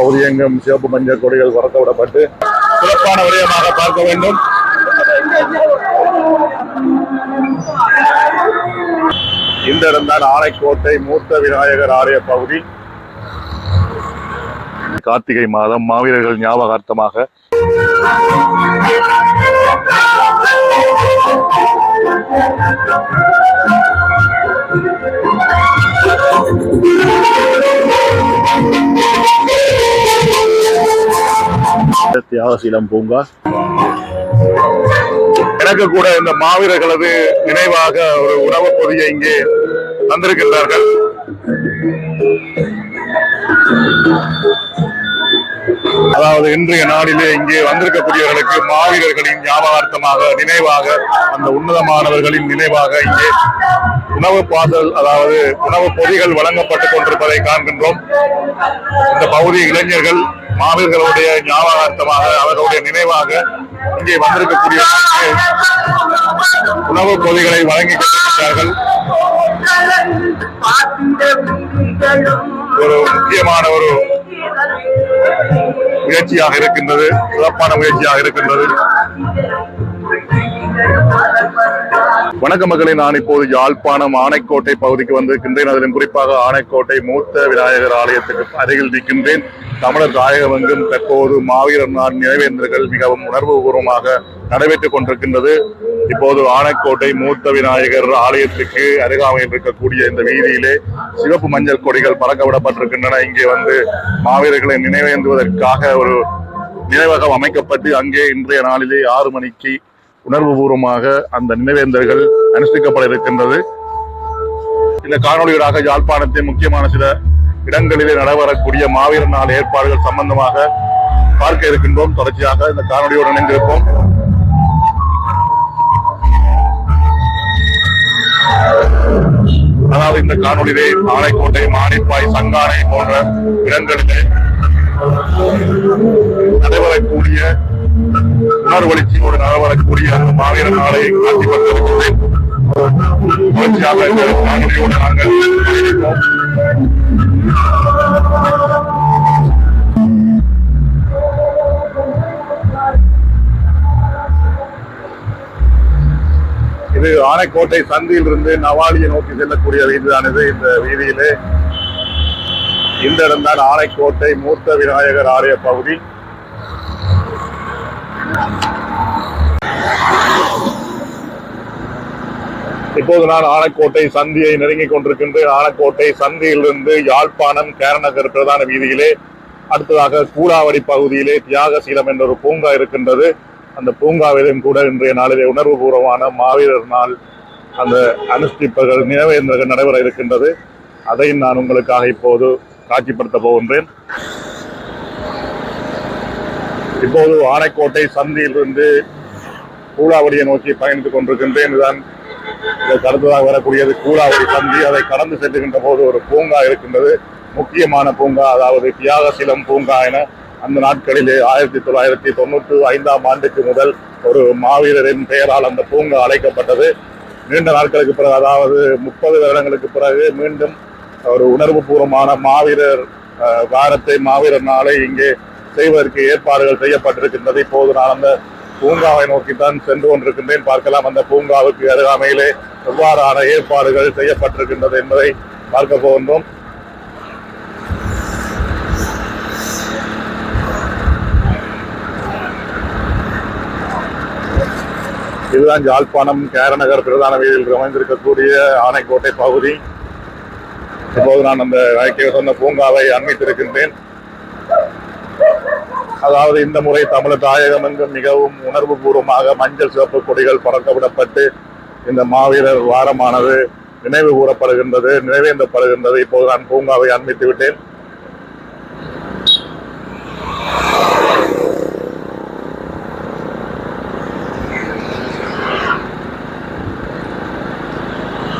பகுதி எங்கும் சிவப்பு மஞ்சள் கொடிகள் பறக்க விடப்பட்டு சிறப்பான விடயமாக பார்க்க வேண்டும். இந்த இடம்தான் ஆனைக்கோட்டை மூத்த விநாயகர் ஆலய பகுதி. கார்த்திகை மாதம் மாவீரர்கள் ஞாபகார்த்தமாக தியாகசீலம் பூங்கா. எனக்கு கூட இந்த மாவீரர்களது நினைவாக ஒரு உணவு பொதியை இங்கே வந்திருக்கின்றார்கள் அதாவது இன்றைய நாளிலே இங்கே வந்திருக்கக்கூடியவர்களுக்கு மாவீரர்களின் ஞாபகார்த்தமாக நினைவாக அந்த உன்னதமானவர்களின் நினைவாக இங்கே உணவு பாசல் அதாவது உணவு பொதிகள் வழங்கப்பட்டுக் கொண்டிருப்பதை காண்கின்றோம். இந்த பகுதி இளைஞர்கள் மாவீரர்களுடைய ஞாபகார்த்தமாக அவர்களுடைய நினைவாக இங்கே வந்திருக்கக்கூடிய உணவு பொதிகளை வழங்கி கொண்டிருக்கிறார்கள். ஒரு முக்கியமான ஒரு முயற்சியாக இருக்கின்றது சிறப்பான முயற்சியாக இருக்கின்றது. வணக்க மக்களை நான் இப்போது யாழ்ப்பாணம் ஆனைக்கோட்டை பகுதிக்கு வந்திருக்கின்றேன் அதிலும் குறிப்பாக ஆனைக்கோட்டை மூத்த விநாயகர் ஆலயத்துக்கு அருகில் நிற்கின்றேன். தமிழர் தாயகமெங்கும் தற்போது மாவீரர் நாள் நினைவேந்தல்கள் மிகவும் உணர்வுபூர்வமாக நடைபெற்றுக் கொண்டிருக்கின்றது. இப்போது ஆனைக்கோட்டை மூத்த விநாயகர் ஆலயத்துக்கு அருகாமையில் இருக்கக்கூடிய இந்த வீதியிலே சிவப்பு மஞ்சள் கொடிகள் பறக்க விடப்பட்டிருக்கின்றன இங்கே வந்து மாவீரர்களை நினைவேந்துவதற்காக ஒரு நினைவகம் அமைக்கப்பட்டு அங்கே இன்றைய நாளிலே ஆறு மணிக்கு உணர்வுபூர்வமாக அந்த நினைவேந்தர்கள் அனுஷ்டிக்கப்பட இருக்கின்றது. இந்த காணொலியூடாக யாழ்ப்பாணத்தின் முக்கியமான சில இடங்களிலே நடைபெறக்கூடிய மாவீரர் நாள் ஏற்பாடுகள் சம்பந்தமாக பார்க்க இருக்கின்றோம். தொடர்ச்சியாக இந்த காணொலியோடு இணைந்திருப்போம். அதாவது இந்த காணொலியிலே ஆலைக்கோட்டை மானிப்பாய் சங்கானை போன்ற இடங்களிலே நடைபெறக்கூடிய உணர்வெளிச்சியோடு நடைபெறக்கூடிய அந்த மாவீர நாளை காட்டி தொடர்ச்சியாக இந்த காணொலியோடு நாங்கள் இது ஆனைக்கோட்டை சந்தியில் இருந்து நவாலியை நோக்கி செல்லக்கூடிய வீதிதானது இந்த வீதியிலே. இந்த இடம்தான் ஆனைக்கோட்டை மூத்த விநாயகர் ஆலய பகுதி. இப்போது நான் ஆலக்கோட்டை சந்தியை நெருங்கிக் கொண்டிருக்கின்றேன். ஆலக்கோட்டை சந்தியிலிருந்து யாழ்ப்பாணம் கேரநகர் பிரதான வீதியிலே அடுத்ததாக கூலாவடி பகுதியிலே தியாகசீலம் என்ற ஒரு பூங்கா இருக்கின்றது. அந்த பூங்காவிலும் கூட இன்றைய நாளிலே உணர்வுபூர்வமான மாவீரர் நாள் அந்த அனுஷ்டிப்புகள் நினைவேந்தர்கள் நடைபெற இருக்கின்றது. அதையும் நான் உங்களுக்காக இப்போது காட்சிப்படுத்த போகின்றேன். இப்போது ஆனைக்கோட்டை சந்தியிலிருந்து கூலாவடியை நோக்கி பயணித்துக் கொண்டிருக்கின்றேன். இதுதான் இதற்கு வரக்கூடியது. கூலாவடி சந்தி அதை கடந்து செல்லுகின்ற போது ஒரு பூங்கா இருக்கின்றது. முக்கியமான பூங்கா அதாவது தியாகசீலம் பூங்கா என அந்த நாட்களிலே ஆயிரத்தி தொள்ளாயிரத்தி தொண்ணூற்றி ஐந்தாம் ஆண்டுக்கு முதல் ஒரு மாவீரரின் பெயரால் அந்த பூங்கா அழைக்கப்பட்டது. நீண்ட நாட்களுக்கு பிறகு அதாவது முப்பது வருடங்களுக்கு பிறகு மீண்டும் ஒரு உணர்வுபூர்வமான மாவீரர் அஹ், வாரத்தை மாவீரர் நாளை இங்கே செய்வதற்கு ஏற்பாடுகள் செய்யப்பட்டிருக்கின்றது. இப்போது நான் அந்த பூங்காவை நோக்கித்தான் சென்று கொண்டிருக்கின்றேன். பார்க்கலாம் அந்த பூங்காவுக்கு அருகாமையிலே எவ்வாறான ஏற்பாடுகள் செய்யப்பட்டிருக்கின்றது என்பதை பார்க்க போகின்றோம். இதுதான் யாழ்ப்பாணம் கேரநகர் பிரதான வீதியில் அமைந்திருக்கக்கூடிய ஆனைக்கோட்டை பகுதி. இப்போது நான் அந்த வாழ்க்கையை சொன்ன பூங்காவை அண்மித்திருக்கின்றேன் அதாவது இந்த முறை தமிழர் தாயகம் என்றும் மிகவும் உணர்வு பூர்வமாக மஞ்சள் சிவப்பு கொடிகள் பறக்கவிடப்பட்டு இந்த மாவீரர் வாரமானது நினைவு கூறப்படுகின்றது நினைவேந்தப்படுகின்றது இப்போது நான் பூங்காவை அண்மித்து விட்டேன்.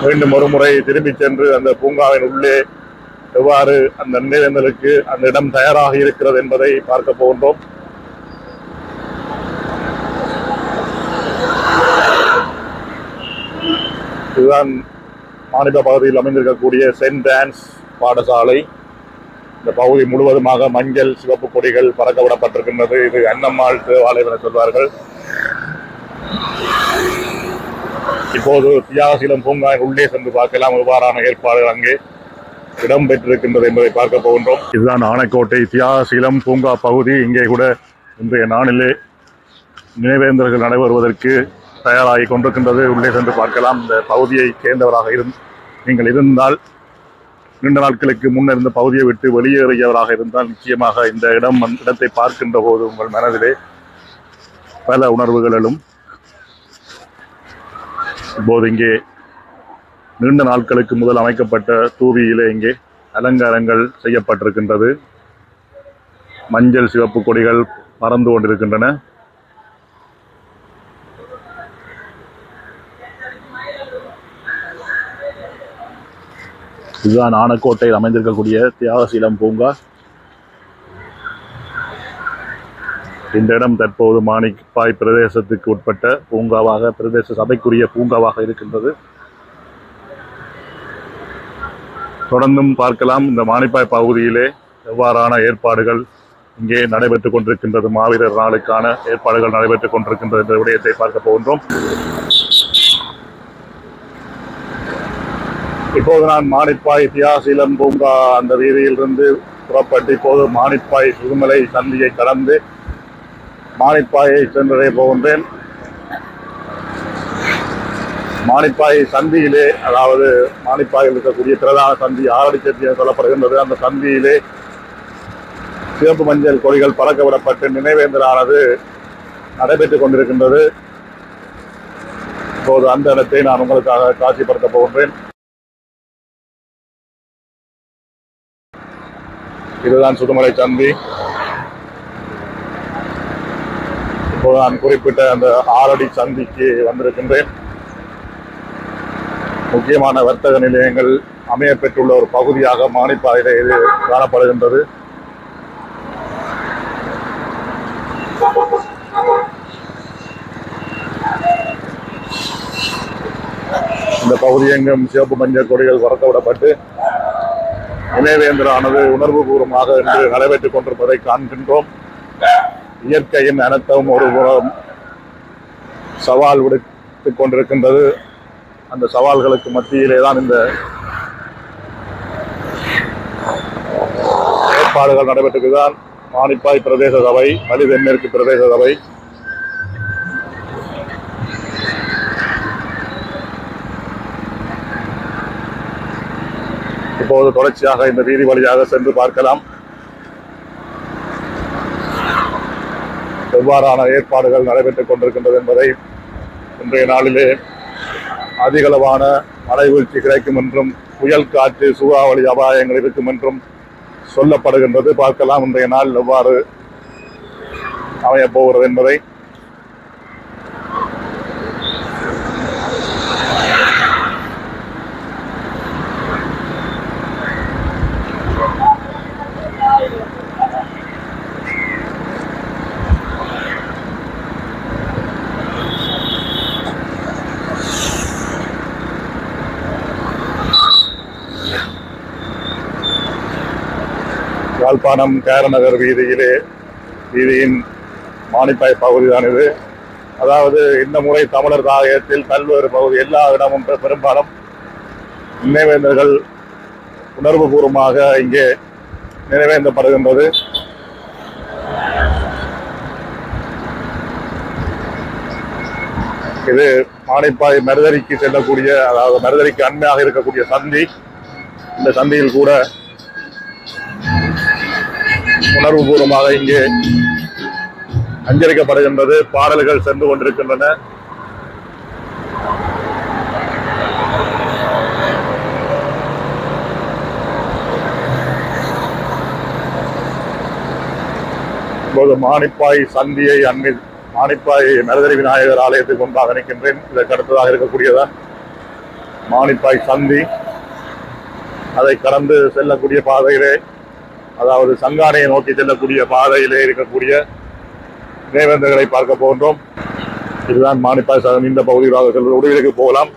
மீண்டும் ஒரு முறை திரும்பிச் சென்று அந்த பூங்காவின் உள்ளே எவ்வாறு அந்த நினைவேந்தலுக்கு அந்த இடம் தயாராக இருக்கிறது என்பதை பார்க்க போகின்றோம். இதுதான் மாநில பகுதியில் அமைந்திருக்கக்கூடிய சென்ட் டான்ஸ் பாடசாலை. இந்த பகுதி முழுவதுமாக மஞ்சள் சிவப்பு கொடிகள் பறக்கவிடப்பட்டிருக்கின்றது. இது அன்னம்மாள் தேவாலயம் என சொல்வார்கள். இப்போது தியாகசீலம் பூங்காவின் உள்ளே சென்று பார்க்கலாம். இவ்வாறான ஏற்பாடுகள் அங்கே? இடம்பெற்றிருக்கின்றது என்பதை பார்க்க போகின்றோம். இதுதான் ஆனைக்கோட்டை தியாகசீலம் பூங்கா பகுதி. இங்கே கூட இன்றைய நாளிலே நினைவேந்தர்கள் நடைபெறுவதற்கு தயாராகி கொண்டிருக்கின்றது. உள்ளே சென்று பார்க்கலாம். இந்த பகுதியை சேர்ந்தவராக இருந் நீங்கள் இருந்தால் நீண்ட நாட்களுக்கு முன்னர் இந்த பகுதியை விட்டு வெளியேறியவராக இருந்தால் நிச்சயமாக இந்த இடம் இடத்தை பார்க்கின்ற போது உங்கள் மனதிலே பல உணர்வுகளிலும் இப்போது இங்கே நீண்ட நாட்களுக்கு முதல் அமைக்கப்பட்ட தூவியிலே இங்கே அலங்காரங்கள் செய்யப்பட்டிருக்கின்றது. மஞ்சள் சிவப்பு கொடிகள் பறந்து கொண்டிருக்கின்றன. இதுதான் ஆனக்கோட்டையில் அமைந்திருக்கக்கூடிய தியாகசீலம் பூங்கா. இந்த இடம் தற்போது மாணிப்பாய் பிரதேசத்துக்கு உட்பட்ட பூங்காவாக பிரதேச சபைக்குரிய பூங்காவாக இருக்கின்றது. தொடர்ந்தும் பார்க்கலாம். இந்த மானிப்பாய் பகுதியிலே எவ்வாறான ஏற்பாடுகள் இங்கே நடைபெற்றுக் கொண்டிருக்கின்றது மாவீரர் நாளுக்கான ஏற்பாடுகள் நடைபெற்றுக் கொண்டிருக்கின்றது என்ற விடயத்தை பார்க்க போகின்றோம். இப்போது நான் மானிப்பாய் தியாசீலம் பூங்கா அந்த வீதியிலிருந்து புறப்பட்டு இப்போது மானிப்பாய் சுதுமலை சந்தியை கடந்து மானிப்பாயை சென்றடைய போகின்றேன். மானிப்பாய் சந்தியிலே அதாவது மானிப்பாயில் இருக்கக்கூடிய பிரதான சந்தி ஆரடி என சொல்லப்படுகின்றது. அந்த சந்தியிலே சிவப்பு மஞ்சள் கொடிகள் பறக்க விடப்பட்டு நினைவேந்தலானது நடைபெற்றுக் கொண்டிருக்கின்றது. இப்போது அந்த இடத்தை நான் உங்களுக்காக காட்சிப்படுத்த போகின்றேன். இதுதான் சுதுமலை சந்தி. இப்போது நான் குறிப்பிட்ட அந்த ஆறடி சந்திக்கு வந்திருக்கின்றேன். முக்கியமான வர்த்தக நிலையங்கள் அமைய பெற்றுள்ள ஒரு பகுதியாக மானிப்பாறையில் இது காணப்படுகின்றது. இந்த பகுதி எங்கும் சிவப்பு மஞ்சள் கொடிகள் பறக்க விடப்பட்டு நினைவேந்தரானது உணர்வுபூர்வமாக இன்று நடைபெற்றுக் கொண்டிருப்பதை காண்கின்றோம். இயற்கையின் அனைத்தும் ஒரு புறம் சவால் விடுத்துக் கொண்டிருக்கின்றது. அந்த சவால்களுக்கு மத்தியிலே தான் இந்த ஏற்பாடுகள் நடைபெற்றுதான் மானிப்பாய் பிரதேச சபை மலி தென்மேற்கு பிரதேச சபை. இப்போது தொடர்ச்சியாக இந்த வீதி வழியாக சென்று பார்க்கலாம். எவ்வாறான ஏற்பாடுகள் நடைபெற்றுக் கொண்டிருக்கின்றது என்பதை இன்றைய நாளிலே அதிகளவான மழை வீழ்ச்சி கிடைக்கும் என்றும் புயல் காற்று சூறாவளி அபாயங்கள் இருக்கும் என்றும் சொல்லப்படுகின்றது. பார்க்கலாம் இன்றைய நாள் எவ்வாறு அமையப் போகிறது என்பதை யாழ்ப்பாணம் கேரநகர் வீதியிலே வீதியின் மானிப்பாய் பகுதிதான் இது அதாவது இந்த முறை தமிழர் தாயகத்தில் பல்வேறு பகுதி எல்லா இடமும் பெ- பெரும்பாலும் நினைவேந்தர்கள் உணர்வுபூர்வமாக இங்கே நினைவேந்தப்படுகின்றது. இது மானிப்பாய் மருதரிக்கு செல்லக்கூடிய அதாவது மருதரிக்கு அண்மையாக இருக்கக்கூடிய சந்தி. இந்த சந்தியில் கூட உணர்வுபூர்வமாக இங்கே அஞ்சரிக்கப்படுகின்றது. பாடல்கள் சென்று கொண்டிருக்கின்றன. இப்போது மானிப்பாய் சந்தியை அண்மை மானிப்பாய் மருதரி விநாயகர் ஆலயத்துக்கு முன்பாக நிற்கின்றேன். இதற்கு அடுத்ததாக இருக்கக்கூடியதான் மானிப்பாய் சந்தி. அதை கடந்து செல்லக்கூடிய பாதையிலே அதாவது சங்கானையை நோக்கி செல்லக்கூடிய பாதையிலே இருக்கக்கூடிய நினைவேந்தர்களை பார்க்க போகின்றோம். இதுதான் மானிப்பாய் இந்த பகுதியாக செல்வது. உடலுக்கு போகலாம்.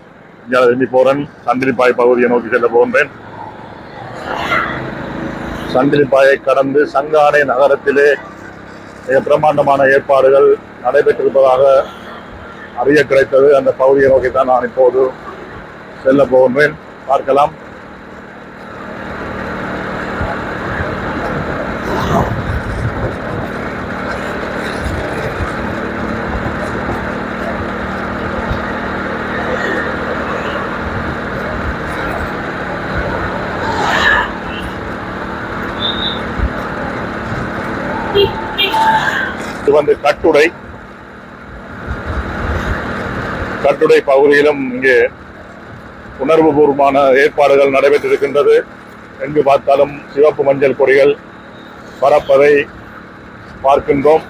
இங்கே திரும்பி போறேன் சந்திரிப்பாய் பகுதியை நோக்கி செல்ல போகின்றேன். சந்திரிப்பாயை கடந்து சங்கானை நகரத்திலே மிக பிரம்மாண்டமான ஏற்பாடுகள் நடைபெற்றிருப்பதாக அறிய கிடைத்தது. அந்த பகுதியை நோக்கி தான் நான் இப்போது செல்ல போகின்றேன். பார்க்கலாம். வந்து கட்டுடை கட்டுடை பகுதியிலும் இங்கே உணர்வுபூர்வமான ஏற்பாடுகள் நடைபெற்றிருக்கின்றது. எங்கு பார்த்தாலும் சிவப்பு மஞ்சள் கொடிகள் பரப்பதை பார்க்கின்றோம்.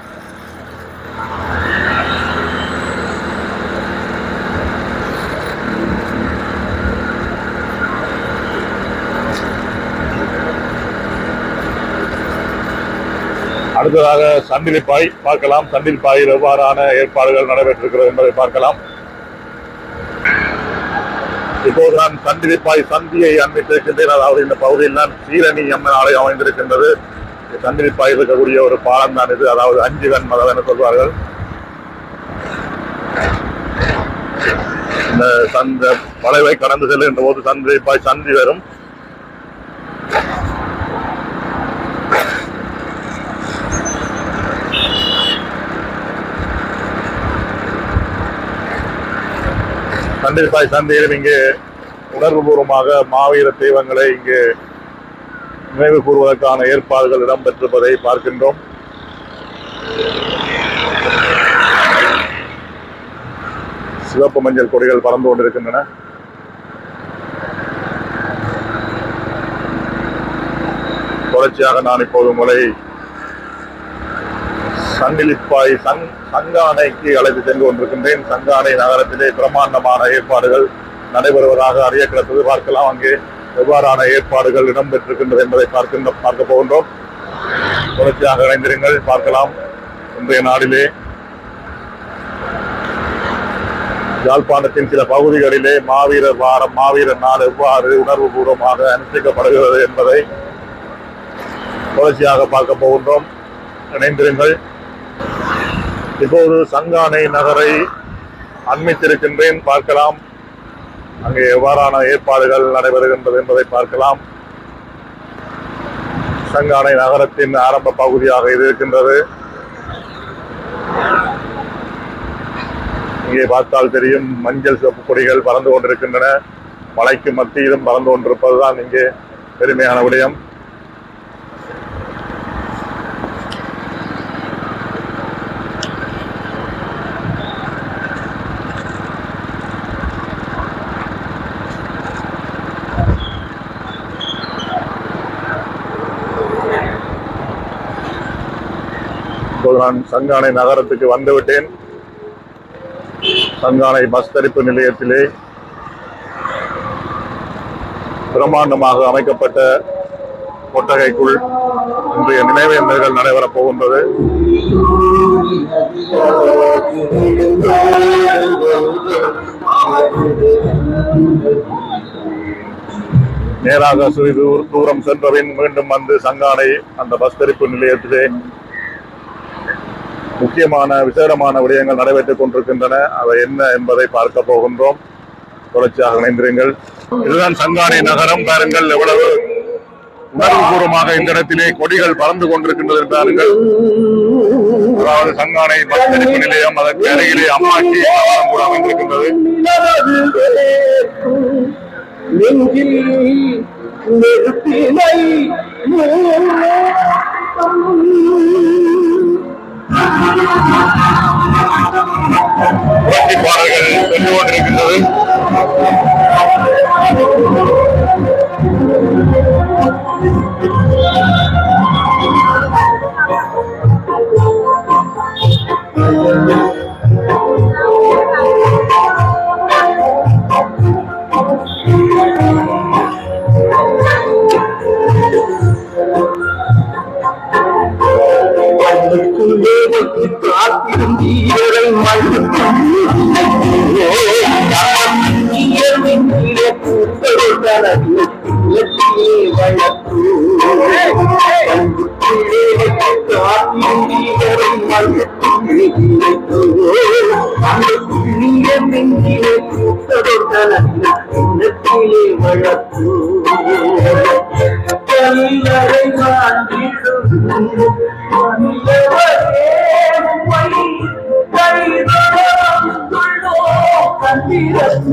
அடுத்ததாக சண்டிலிப்பாய் பார்க்கலாம். சண்டிலிப்பாயில் எவ்வாறான ஏற்பாடுகள் நடைபெற்றிருக்கிறது என்பதை பார்க்கலாம். இப்போது நான் சண்டிலிப்பாய் சந்தியை அண்மித்திருக்கின்றேன் அதாவது இந்த பகுதியில் தான் சீரணி அம்மன் ஆலயம் அமைந்திருக்கின்றது. சண்டிலிப்பாய் இருக்கக்கூடிய ஒரு பாலம் தான் இது. அதாவது அஞ்சு கண் மதம் என சொல்வார்கள். இந்த சந்த வளைவை கடந்து செல்கின்ற போது சந்திலிப்பாய் சந்தி வரும். சண்டிலிப்பாய் சந்தையிலும் இங்கே உணர்வுபூர்வமாக மாவீர தெய்வங்களை இங்கு நினைவு கூறுவதற்கான ஏற்பாடுகள் இடம்பெற்றிருப்பதை பார்க்கின்றோம். சிவப்பு மஞ்சள் கொடிகள் பறந்து கொண்டிருக்கின்றன. தொடர்ச்சியாக நான் இப்போது உங்களை சங்கிலிப்பாய் சங் சங்கானைக்கு அழைத்து சென்று கொண்டிருக்கின்றேன். சங்கானை நகரத்திலே பிரம்மாண்டமான ஏற்பாடுகள் நடைபெறுவதாக அறிய கிடப்பது பார்க்கலாம் அங்கே எவ்வாறான ஏற்பாடுகள் இடம்பெற்றிருக்கின்றது என்பதை பார்க்கின்ற பார்க்க போகின்றோம். தொடர்ச்சியாக இணைந்திருங்கள். பார்க்கலாம். இன்றைய நாளிலே யாழ்ப்பாணத்தின் சில பகுதிகளிலே மாவீரர் வாரம் மாவீரர் நாள் எவ்வாறு உணர்வுபூர்வமாக அனுஷ்டிக்கப்படுகிறது என்பதை தொடர்ச்சியாக பார்க்க போகின்றோம். இணைந்திருங்கள். இப்போது சங்கானை நகரை அண்மித்திருக்கின்றேன். பார்க்கலாம். அங்கே எவ்வாறான ஏற்பாடுகள் நடைபெறுகின்றது என்பதை பார்க்கலாம். சங்கானை நகரத்தின் ஆரம்ப பகுதியாக இது இருக்கின்றது. இங்கே பார்த்தால் தெரியும் மஞ்சள் சிவப்பு கொடிகள் பறந்து கொண்டிருக்கின்றன. மலைக்கு மத்தியிலும் பறந்து கொண்டிருப்பதுதான் இங்கே பெருமையான விடயம். நான் சங்கானை நகரத்துக்கு வந்துவிட்டேன். சங்கானை பஸ் தரிப்பு நிலையத்திலே பிரம்மாண்டமாக அமைக்கப்பட்ட கொட்டகைக்குள் இன்றைய நினைவேந்தல்கள் நடைபெறப் போகின்றது. நேராக சிறிது தூரம் சென்றபின் மீண்டும் வந்து சங்கானை அந்த பஸ் தரிப்பு நிலையத்திலே முக்கியமான விசேடமான விடயங்கள் நடைபெற்றுக் கொண்டிருக்கின்றன. அவை என்ன என்பதை பார்க்க போகின்றோம். தொடர்ச்சியாக இணைந்திருங்கள். இதுதான் சங்கானை நகரம். பாருங்கள் எவ்வளவு உணர்வுபூர்வமாக இந்த இடத்திலே கொடிகள் பறந்து கொண்டிருக்கின்றது என்றார்கள் அதாவது சங்கானை பஸ் நிலையம் அதற்கு அருகிலே அம்மாக்கி கூட அமைந்திருக்கின்றது. நெஞ்சில் நெருப்பினை பாடல்கள் சென்று கொண்டிருக்கின்றது கூட்டதொட்டலே வழக்கு கல்லறை கண்டிரத்து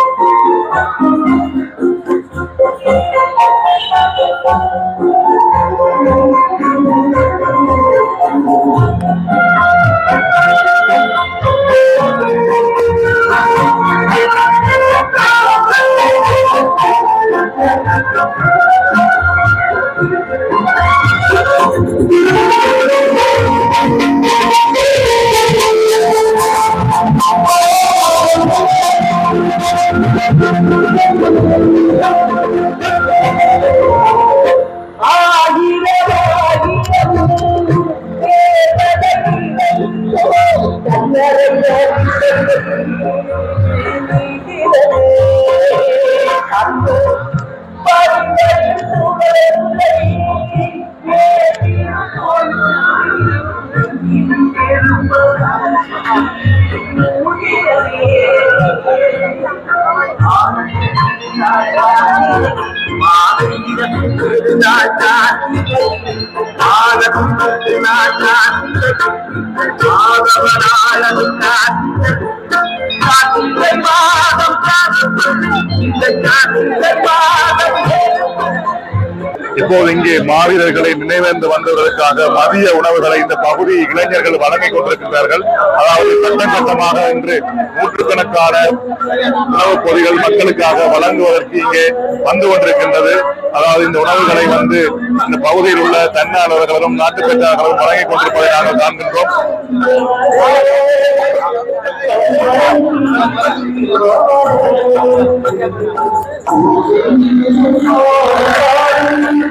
கைதரம் துள்ளோ அந்த புண்ணியரை இப்போது இங்கே மாவீரர்களை நினைவேந்து வந்தவர்களுக்காக மதிய உணவுகளை இந்த பகுதி இளைஞர்கள் வழங்கிக் கொண்டிருக்கிறார்கள். அதாவது கட்டம் கட்டமாக இன்று நூற்றுக்கணக்கான உணவுப் பொதிகள் மக்களுக்காக வழங்குவதற்கு இங்கே வந்து கொண்டிருக்கின்றது. அதாவது இந்த உணவுகளை வந்து இந்த பகுதியில் உள்ள தன்னார்வலர்களும் நாட்டு வழங்கிக் கொண்டிருப்பதை நாங்கள் காண்கின்றோம். Thank you.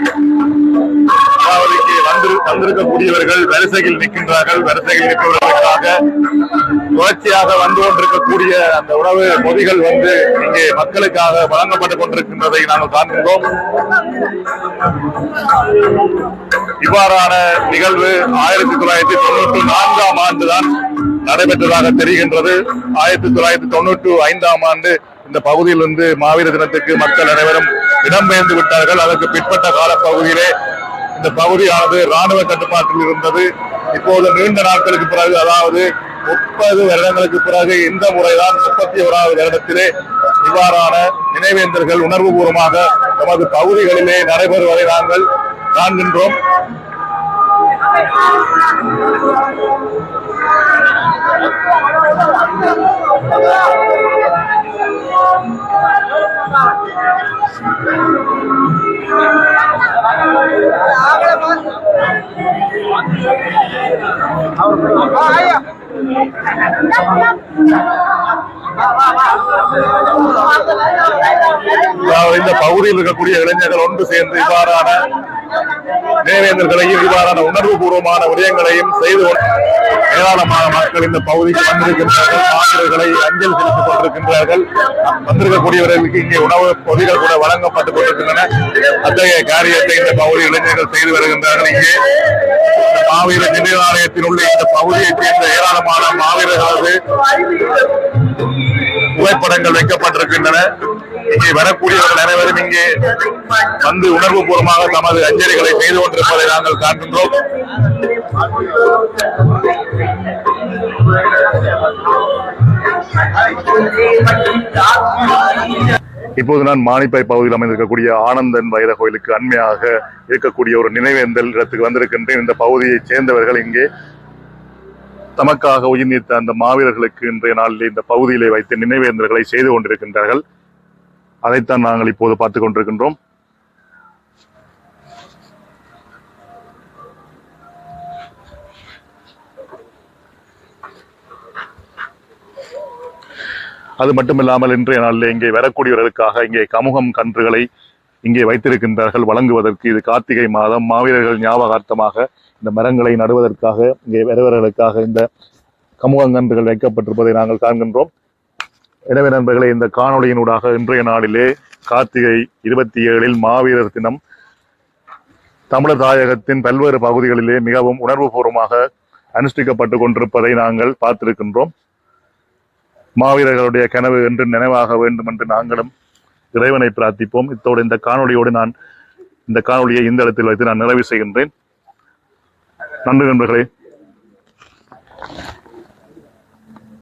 வந்திருக்கக்கூடியவர்கள் வரிசையில் நிற்கின்றார்கள். வரிசையில் நிற்பவர்களுக்காக தொடர்ச்சியாக வந்து கொண்டிருக்கக்கூடிய அந்த உணவு பொதிகள் வந்து இங்கே மக்களுக்காக வழங்கப்பட்டுக் கொண்டிருக்கின்றதை நாங்கள் காண்கின்றோம். இவ்வாறான நிகழ்வு ஆயிரத்தி தொள்ளாயிரத்தி தொண்ணூற்று நான்காம் ஆண்டுதான் நடைபெற்றதாக தெரிகின்றது. ஆயிரத்தி தொள்ளாயிரத்தி தொண்ணூற்று ஐந்தாம் ஆண்டு இந்த பகுதியில் வந்து மாவீர தினத்துக்கு மக்கள் அனைவரும் இடம்பெயர்ந்து விட்டார்கள். அதற்கு பிற்பட்ட காலப்பகுதியிலே இந்த பகுதியானது ராணுவ கட்டுப்பாட்டில் இருந்தது. இப்போது நீண்ட நாட்களுக்கு பிறகு அதாவது முப்பது வருடங்களுக்கு பிறகு இந்த முறைதான் முப்பத்தி ஓராவது வருடத்திலே இவ்வாறான நினைவேந்தர்கள் உணர்வுபூர்வமாக நமது பகுதிகளிலே நடைபெறுவதை நாங்கள் காண்கின்றோம். அதாவது இந்த பகுதியில் இருக்கக்கூடிய இளைஞர்கள் ஒன்று சேர்ந்து இவ்வாறான நினைவேந்தல்களையும் இவ்வாறான உணர்வு பூர்வமான விடயங்களையும் செய்து ஏராளமான மக்கள் இந்த பகுதிக்கு வந்திருக்கின்றார்கள். ஆசிரியர்களை அஞ்சல் செலுத்திக் கொண்டிருக்கின்றார்கள். வந்திருக்கக்கூடியவர்களுக்கு இங்கே உணவு பொதிகள் கூட வழங்கப்பட்டுக் கொண்டிருக்கின்றன. அத்தகைய காரியத்தை இந்த பகுதி இளைஞர்கள் செய்து வருகின்றார்கள். இங்கே மாவீர நினைவாலயத்தில் உள்ள இந்த பகுதியைச் சேர்ந்த ஏராளமான மாவீரர்களது புகைப்படங்கள் வைக்கப்பட்டிருக்கின்றன. இங்கே வரக்கூடியவர்கள் அனைவரும் இங்கே வந்து உணர்வு பூர்வமாக தமது அஞ்சலிகளை செய்து கொண்டிருப்பதை நாங்கள் காண்கின்றோம். இப்போது நான் மானிப்பை பகுதியில் அமைந்திருக்கக்கூடிய ஆனந்தன் வைர கோயிலுக்கு அண்மையாக இருக்கக்கூடிய ஒரு நினைவேந்தல் இடத்துக்கு வந்திருக்கின்றேன். இந்த பகுதியைச் சேர்ந்தவர்கள் இங்கே தமக்காக உயிர் நீத்த அந்த மாவீரர்களுக்கு இன்றைய நாளில் இந்த பகுதியிலே வைத்து நினைவேந்தல்களை செய்து கொண்டிருக்கின்றார்கள். அதைத்தான் நாங்கள் இப்போது பார்த்துக் கொண்டிருக்கின்றோம். அது மட்டுமில்லாமல் இன்றைய நாளில் இங்கே வரக்கூடியவர்களுக்காக இங்கே கமுகம் கன்றுகளை இங்கே வைத்திருக்கின்றார்கள். வழங்குவதற்கு இது கார்த்திகை மாதம். மாவீரர்கள் ஞாபகார்த்தமாக இந்த மரங்களை நடுவதற்காக இங்கே வரவர்களுக்காக இந்த கமுகங்கன்றுகள் வைக்கப்பட்டிருப்பதை நாங்கள் காண்கின்றோம். எனவே நண்பர்களே இந்த காணொளியினூடாக இன்றைய நாளிலே கார்த்திகை இருபத்தி ஏழில் மாவீரர் தினம் தமிழர் தாயகத்தின் பல்வேறு பகுதிகளிலே மிகவும் உணர்வுபூர்வமாக அனுஷ்டிக்கப்பட்டு கொண்டிருப்பதை நாங்கள் பார்த்திருக்கின்றோம். மாவீரர்களுடைய கனவு என்று நினைவாக வேண்டும் என்று நாங்களும் இறைவனை பிரார்த்திப்போம். இத்தோடு இந்த காணொளியோடு நான் இந்த காணொளியை இந்த இடத்தில் வைத்து நான் நிறைவு செய்கின்றேன். நன்றி நண்பர்களே.